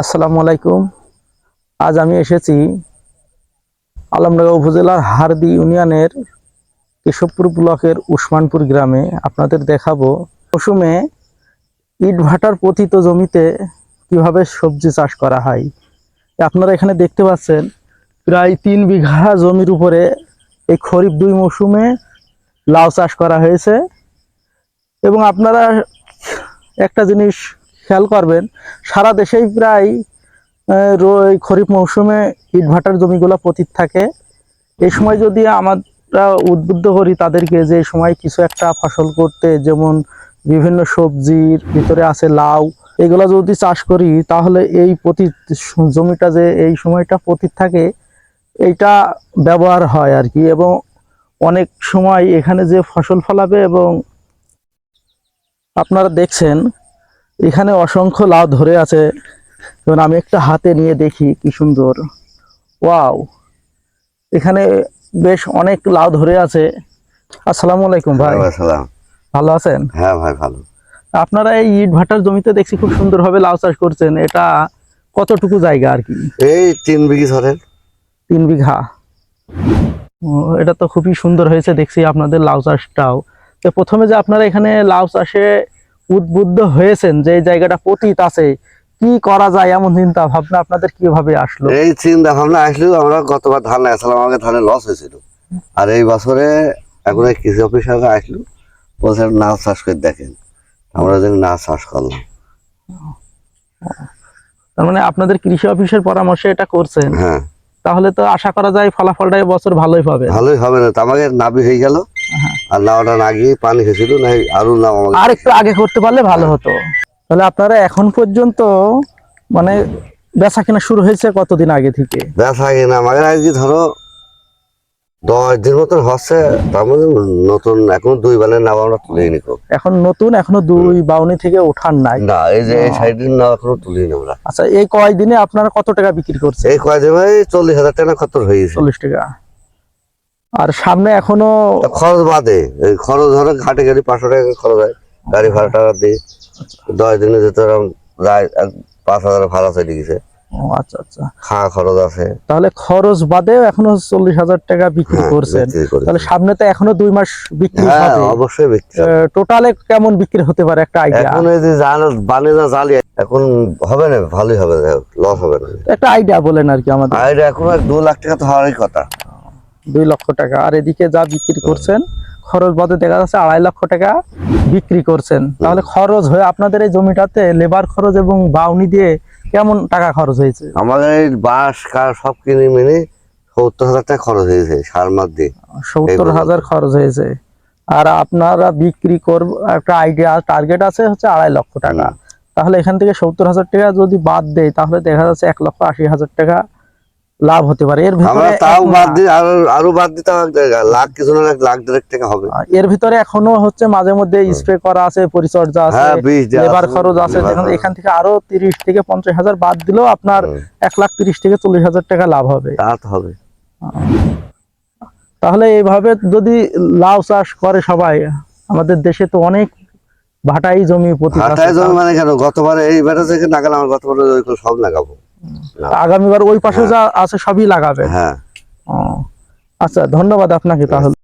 আসসালামু আলাইকুম। আজ আমি এসেছি আলমডাঙ্গা উপজেলার হারদি ইউনিয়নের কেশবপুর ব্লকের উসমানপুর গ্রামে আপনাদের দেখাবো মৌসুমে ইট ভাটার পতিত জমিতে কীভাবে সবজি চাষ করা হয়। আপনারা এখানে দেখতে পাচ্ছেন, প্রায় তিন বিঘা জমির উপরে এই খরিফ দুই মৌসুমে লাউ চাষ করা হয়েছে। এবং আপনারা একটা জিনিস খেয়াল করবেন, সারা দেশেই প্রায় খরিফ মৌসুমে ইটভাটার জমিগুলো পতিত থাকে। এই সময় যদি আমরা উদ্বুদ্ধ করি তাদেরকে যে সময় কিছু একটা ফসল করতে, যেমন বিভিন্ন সবজির ভিতরে আছে লাউ, এগুলো যদি চাষ করি, তাহলে এই পতিত জমিটা যে এই সময়টা পতিত থাকে, এইটা ব্যবহার হয় আর কি। এবং অনেক সময় এখানে যে ফসল ফলাবে এবং আপনারা দেখছেন এখানে অসংখ্য লাউ ধরে আছে। যেমন আমি একটা হাতে নিয়ে দেখি কি সুন্দর। ওয়াও! এখানে বেশ অনেক লাউ ধরে আছে। আসসালামু আলাইকুম ভাই। সালাম ভালো আছেন? হ্যাঁ ভাই ভালো। আপনারা এই ইট ভাটার জমিতে দেখছি খুব সুন্দরভাবে লাউ চাষ করছেন। এটা কতটুকু জায়গা আর কি? এই তিন বিঘি ধরেন তিন বিঘা। ও, এটা তো খুবই সুন্দর হয়েছে দেখছি আপনাদের লাউ চাষটাও। তো প্রথমে যে আপনারা এখানে লাউ চাষে উদ্বুদ্ধ হয়েছেন যে এই জায়গাটা পতিত আছে কি করা যায় এমন চিন্তা ভাবনা আপনাদের কীভাবে আসলো? এই চিন্তা ভাবনা আসলেও আমরা গতবার ধান আসলাম আমাকে ধানে লস হয়েছিল। আর এই বছরে এখন এই কৃষি অফিসার আসলো বলছে না চাষ করে দেখেন। আমরা যেন না চাষ করলাম। তার মানে আপনাদের কৃষি অফিসের পরামর্শে এটা করছেন? হ্যাঁ। তাহলে তো আশা করা যায় ফলাফলটা এবছর ভালোই পাবে ভালোই হবে না তো আমাকে নাবি হয়ে গেল। আর নাওটা না গিয়ে পানি খেয়েছিল না আরও নাও আর একটু আগে করতে পারলে ভালো হতো। তাহলে আপনারা এখন পর্যন্ত মানে বেচা কিনা শুরু হয়েছে কতদিন আগে থেকে? ব্যথা আগে না আমাকে আজকে ধরো দশ দিন মতন হচ্ছে তার মধ্যে নতুন এখন দুই বেলার নাও আমরা তুলে নি এখন নতুন এখনও দুই বাউনি থেকে ওঠান নাই। না এই যে এই সাইডের নাও এখনও তুলি নি আমরা। আচ্ছা এই কয়দিনে আপনারা কত টাকা বিক্রি করছে এই কয়দিন চল্লিশ হাজার টাকা খরচ হয়েছে? চল্লিশ টাকা। আর সামনে এখনও খরচ বাদে এই খরচ ধরো ঘাটে গাড়ি পাঁচশো টাকা খরচ হয়। গাড়ি ভাড়া টাকা দিয়ে দশ দিনে যেতে যায় পাঁচ হাজার ভাড়া চলে গেছে। আচ্ছা আচ্ছা। খাওয়া খরচ আছে। তাহলে খরচ বাদে এখনও চল্লিশ হাজার টাকা বিক্রি হ্যাঁ, করছেন। তাহলে সামনে তো এখনও দুই মাস বিক্রি হ্যাঁ অবশ্যই বিক্রি টোটালে কেমন বিক্রি হতে পারে একটা আইডিয়া এখন এই যে জাল বানে যা জালি এখন হবে না ভালোই হবে লস হবে না। একটা আইডিয়া বলেন আর কি আমাদের। আইডিয়া এখন দু লাখ টাকা তো হওয়ারই কথা। দুই লক্ষ টাকা। আর এদিকে যা বিক্রি করছেন খরচ বাদে দেখা যাচ্ছে আড়াই লক্ষ টাকা বিক্রি করছেন। তাহলে খরচ হয়ে আপনাদের এই জমিটাতে লেবার খরচ এবং বাউনি দিয়ে কেমন টাকা খরচ হয়েছে? আমাদের বাস কার সব কিনে মিনে সত্তর হাজার টাকা খরচ হয়েছে সার মাস দিয়ে। সত্তর হাজার খরচ হয়েছে। আর আপনারা বিক্রি করব একটা আইডিয়া টার্গেট আছে হচ্ছে আড়াই লক্ষ টাকা। তাহলে এখান থেকে সত্তর হাজার টাকা যদি বাদ দেয় তাহলে দেখা যাচ্ছে এক লক্ষ আশি হাজার টাকা লাভ হতে পারে। এর ভিতরে তাও বাদ দিই আরও আরও বাদ দিতে হবে। লাখ কিছু না লাখ দেড়েক টাকা হবে। এর ভিতরে এখনও হচ্ছে মাঝে মধ্যে স্প্রে করা আছে পরিচর্যা আছে হ্যাঁ লেবার খরচ আছে যেখানে এখান থেকে আরও তিরিশ থেকে পঞ্চাশ হাজার বাদ দিলেও আপনার হুম, এক লাখ তিরিশ থেকে চল্লিশ হাজার টাকা লাভ হবে। তা তো হবে। তাহলে এইভাবে যদি লাউ চাষ করে সবাই আমাদের দেশে তো অনেক ভাটাই জমি প্রতি হাটায় জমি মানে কেন? গতবারে এই বেটা থেকে নাগাল আমার গতবারে সব লাগাবো। আগামীবার ওই পাশে যা আছে সবই লাগাবে হ্যাঁ। ও, আচ্ছা ধন্যবাদ আপনাকে তাহলে।